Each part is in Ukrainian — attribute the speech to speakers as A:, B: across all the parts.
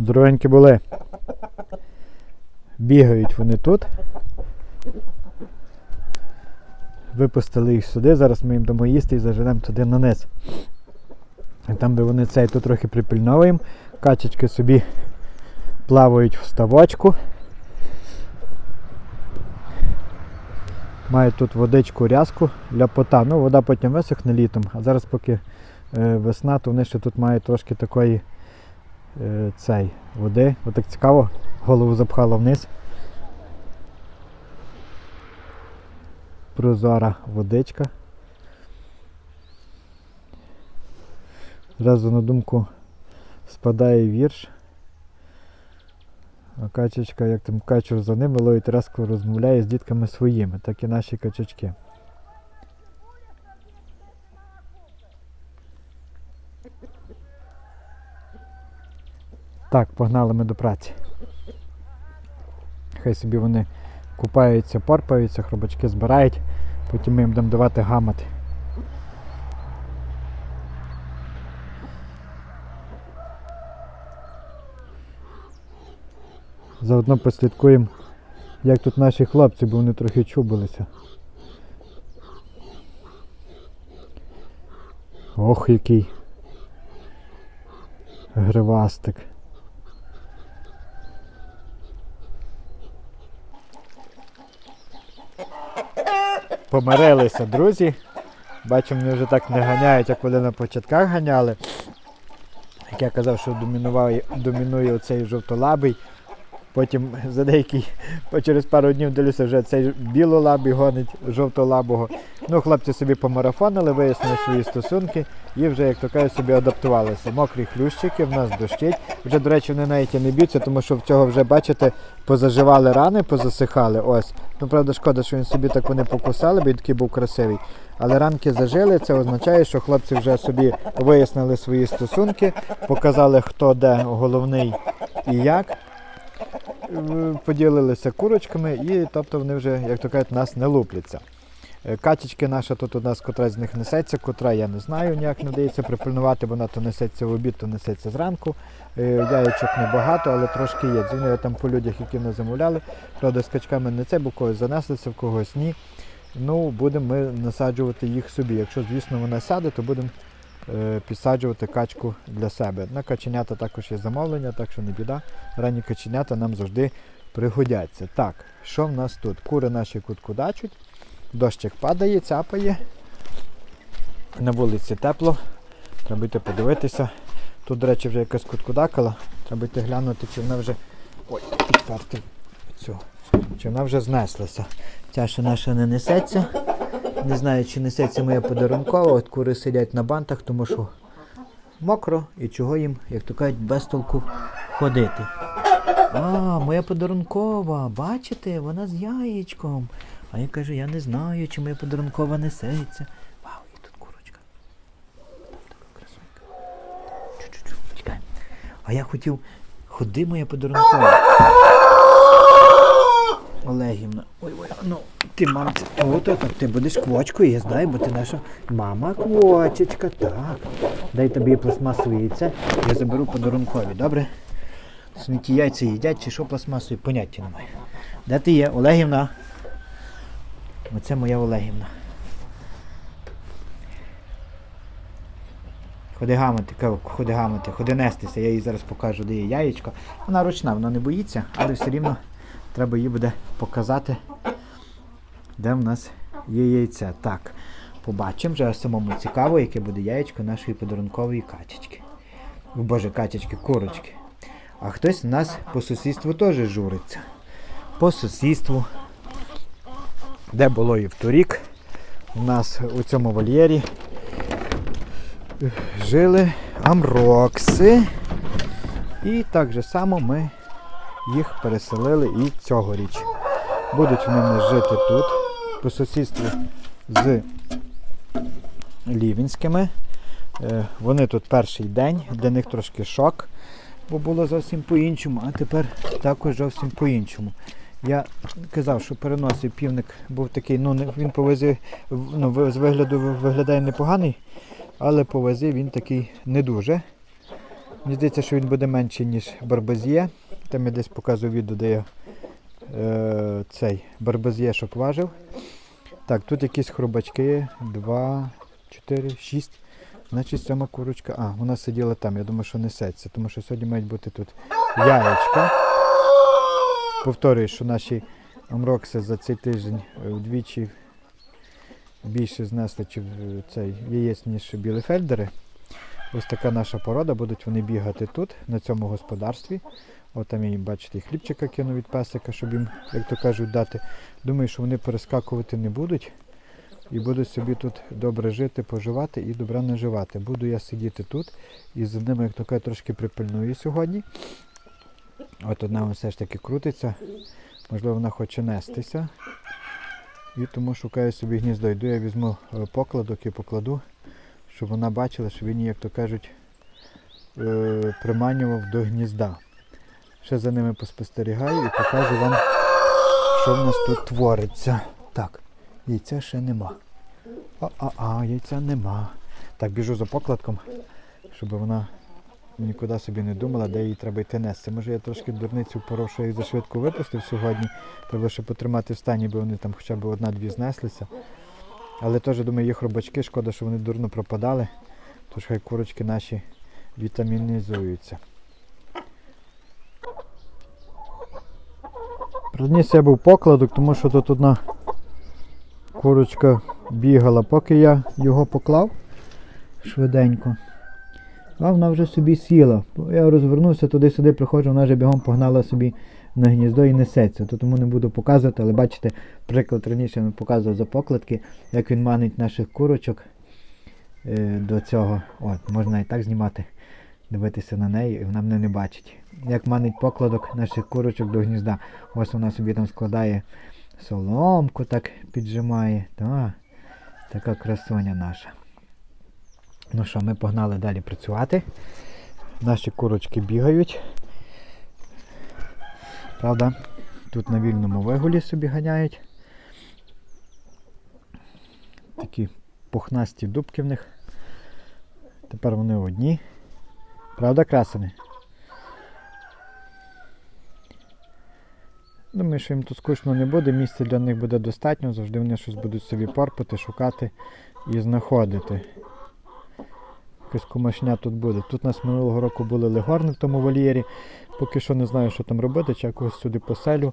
A: Здоровенькі були. Бігають вони тут. Випустили їх сюди, зараз ми їм дамо їсти і заженемо туди на низ. Там, де вони цей, тут трохи припільновуємо. Качечки собі плавають в ставочку. Мають тут водичку рязку для пота. Ну, вода потім висохне літом, а зараз поки е, весна, то вони ще тут мають трошки такої цей, води. Отак цікаво, голову запхало вниз. Прозора водичка. Зразу на думку спадає вірш. А качечка, як там качур за ними ловить разку розмовляє з дітками своїми, так і наші качечки. Так, погнали ми до праці. Хай собі вони купаються, порпаються, хробачки збирають, потім ми їм будемо давати гамати. Заодно послідкуємо, як тут наші хлопці, бо вони трохи чубилися. Ох, який гривастик. Помирилися, друзі. Бачу, вони вже так не ганяють, як вони на початках ганяли. Як я казав, що домінує оцей жовтолабий. Потім за деякий, через пару днів дивлюся, вже цей білолабий гонить жовтолабого. Ну, хлопці собі помарафонили, вияснили свої стосунки і вже, як то кажуть, собі адаптувалися. Мокрі хлющики, в нас дощить. Вже, до речі, вони навіть і не б'ються, тому що в цього вже, бачите, позаживали рани, позасихали. Ось. Ну, правда, шкода, що він собі так вони покусали, бо він такий був красивий. Але ранки зажили, це означає, що хлопці вже собі вияснили свої стосунки, показали, хто де головний і як. Е, Поділилися курочками і тобто вони вже, як то кажуть, нас не лупляться. Е, Качечки наша тут у нас котра з них несеться, котра я не знаю, ніяк не вдається припильнувати, вона то несеться в обід, то несеться зранку. Е, Яєчок небагато, але трошки є. Дзвонили там по людях, які не замовляли. Правда, з качками не це, бо когось занеслися, в когось ні. Ну, будемо ми насаджувати їх собі. Якщо, звісно, вона сяде, то будемо підсаджувати качку для себе. На каченята також є замовлення, так що не біда. Ранні каченята нам завжди пригодяться. Так, що в нас тут? Кури наші куткудачуть, дощик падає, цяпає. На вулиці тепло. Треба йти подивитися. Тут, до речі, вже якась куткудакала. Треба йти глянути, чи вона вже. Ой, підперти цю. Чи вона вже знеслася. Ця ще наша не несеться. Не знаю, чи несеться моя подарункова. От кури сидять на бантах, тому що мокро і чого їм, як то кажуть, без толку ходити. А, моя подарункова, бачите, вона з яєчком. А я кажу, я не знаю, чи моя подарункова несеться. Вау, і тут курочка. Така красунька. Чу-чу-чу, чекай. А я хотів, ходи моя подарункова. Олегівна. Ой, ой, ну ти мамці. О, то, так ти будеш квочкою, я знаю, бо ти наша мама квочечка. Так. Дай тобі пластмасові яйце, я заберу подарункові, добре? Сміті яйця їдять чи що пластмасові, поняття немає. Де ти є? Олегівна? Оце моя Олегівна. Ходи гамати, ходи гамати, ходи нестися, я їй зараз покажу, де є яєчко. Вона ручна, вона не боїться, але все рівно треба їй буде показати, де в нас є яйце. Так, побачимо вже самому цікаво, яке буде яєчко нашої подарункової качечки. О, Боже, качечки, курочки. А хтось у нас по сусідству теж журиться. По сусідству, де було і вторік, у нас у цьому вольєрі жили амрокси. І так же само ми їх переселили і цьогоріч. Будуть вони жити тут, по сусідству з Лівінськими. Е, Вони тут перший день, для них трошки шок, бо було зовсім по-іншому, а тепер також зовсім по-іншому. Я казав, що переносив півник був такий, ну він по вазі, ну, з вигляду виглядає непоганий, але по він такий не дуже. Мені здається, що він буде менший, ніж барбазє. Там я десь показував відео, де я е, цей барбазє щоб важив. Так, тут якісь хробачки. Два, чотири, шість. Значить, сьома курочка. А, вона сиділа там, я думаю, що несеться, тому що сьогодні мають бути тут яєчка. Повторюю, що наші амрокси за цей тиждень е, вдвічі більше знесли цей яєць, ніж білефельдери. Ось така наша порода, будуть вони бігати тут, на цьому господарстві. От там я їм, бачите, і хлібчика кину від песика, щоб їм, як то кажуть, дати. Думаю, що вони перескакувати не будуть і будуть собі тут добре жити, поживати і добре наживати. Буду я сидіти тут і за ними, як то кажуть, трошки припильную сьогодні. От одна все ж таки крутиться. Можливо, вона хоче нестися. І тому шукаю собі гніздо. Йду, я візьму е, покладок і покладу, щоб вона бачила, що він її, як то кажуть, е, приманював до гнізда. Ще за ними поспостерігаю і покажу вам, що в нас тут твориться. Так, яйця ще нема. А-а-а, яйця нема. Так, біжу за покладком, щоб вона нікуди собі не думала, де їй треба йти нести. Може я трошки дурницю поров, що я їх зашвидко випустив сьогодні. Треба ще потримати в стані, бо вони там хоча б одна-дві знеслися. Але теж думаю, їх робочки, шкода, що вони дурно пропадали. Тож хай курочки наші вітамінізуються. Приніс я був покладок, тому що тут одна курочка бігала, поки я його поклав швиденько. А вона вже собі сіла. Я розвернувся туди-сюди, приходжу, вона вже бігом погнала собі на гніздо і несеться. То тому не буду показувати, але бачите, приклад раніше я показував за покладки, як він манить наших курочок е, до цього. От, можна і так знімати, дивитися на неї, і вона мене не бачить. Як манить покладок наших курочок до гнізда. Ось вона собі там складає соломку, так піджимає. Та, така красуня наша. Ну що, ми погнали далі працювати. Наші курочки бігають. Правда, тут на вільному вигулі собі ганяють. Такі пухнасті дубки в них. Тепер вони одні. Правда, красені? Думаю, що їм тут скучно не буде, місця для них буде достатньо, завжди вони щось будуть собі порпати, шукати і знаходити. Якась кумашня тут буде. Тут у нас минулого року були легорни в тому вольєрі. Поки що не знаю, що там робити, чи якось сюди поселю.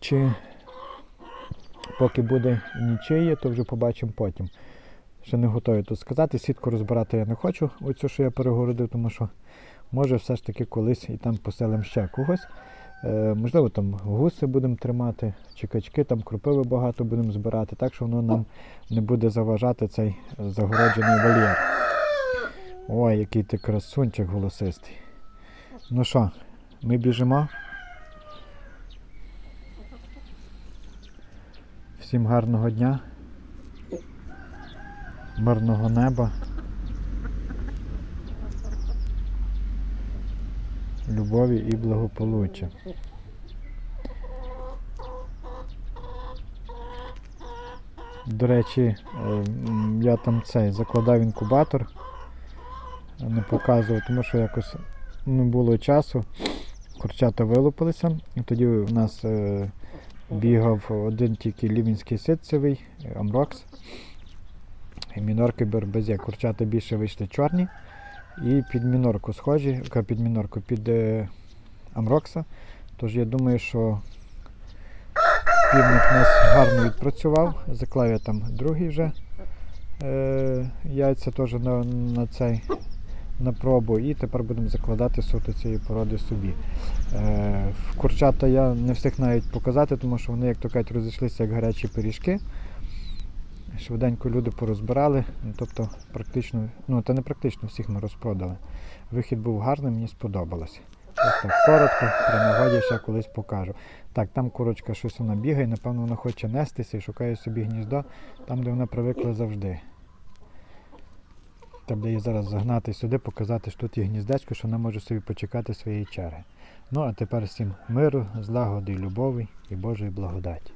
A: Чи поки буде нічиє, то вже побачимо потім. Ще не готові тут сказати. Сітку розбирати я не хочу, оцю, що я перегородив, тому що може все ж таки колись і там поселимо ще когось. Е, можливо, там гуси будемо тримати, чи качки, там кропиви багато будемо збирати, так що воно нам не буде заважати цей загороджений вольєр. Ой, який ти красунчик голосистий. Ну що, ми біжимо. Всім гарного дня, мирного неба, любові і благополуччя. До речі, е, я там цей закладав інкубатор, не показував, тому що якось не було часу. Курчата вилупилися. І тоді в нас е, бігав один тільки лівінський ситцевий, Амрокс. Мінорки бербезе. Курчата більше вийшли чорні. І під мінорку схожі, під мінорку, під е, Амрокса. Тож я думаю, що півник у нас гарно відпрацював. Заклав я там другий вже е, яйця теж на, на цей на пробу. І тепер будемо закладати суто цієї породи собі. Е, курчата я не встиг навіть показати, тому що вони, як то кажуть, розійшлися як гарячі пиріжки. Швиденько люди порозбирали, ну, тобто практично, ну та не практично всіх ми розпродали. Вихід був гарний, мені сподобалось. Ось так коротко, при нагоді ще колись покажу. Так, там курочка щось вона бігає, напевно, вона хоче нестися і шукає собі гніздо там, де вона привикла завжди. Треба її зараз загнати сюди, показати, що тут є гніздечко, що вона може собі почекати своєї черги. Ну а тепер всім миру, злагоди, любові і Божої благодаті.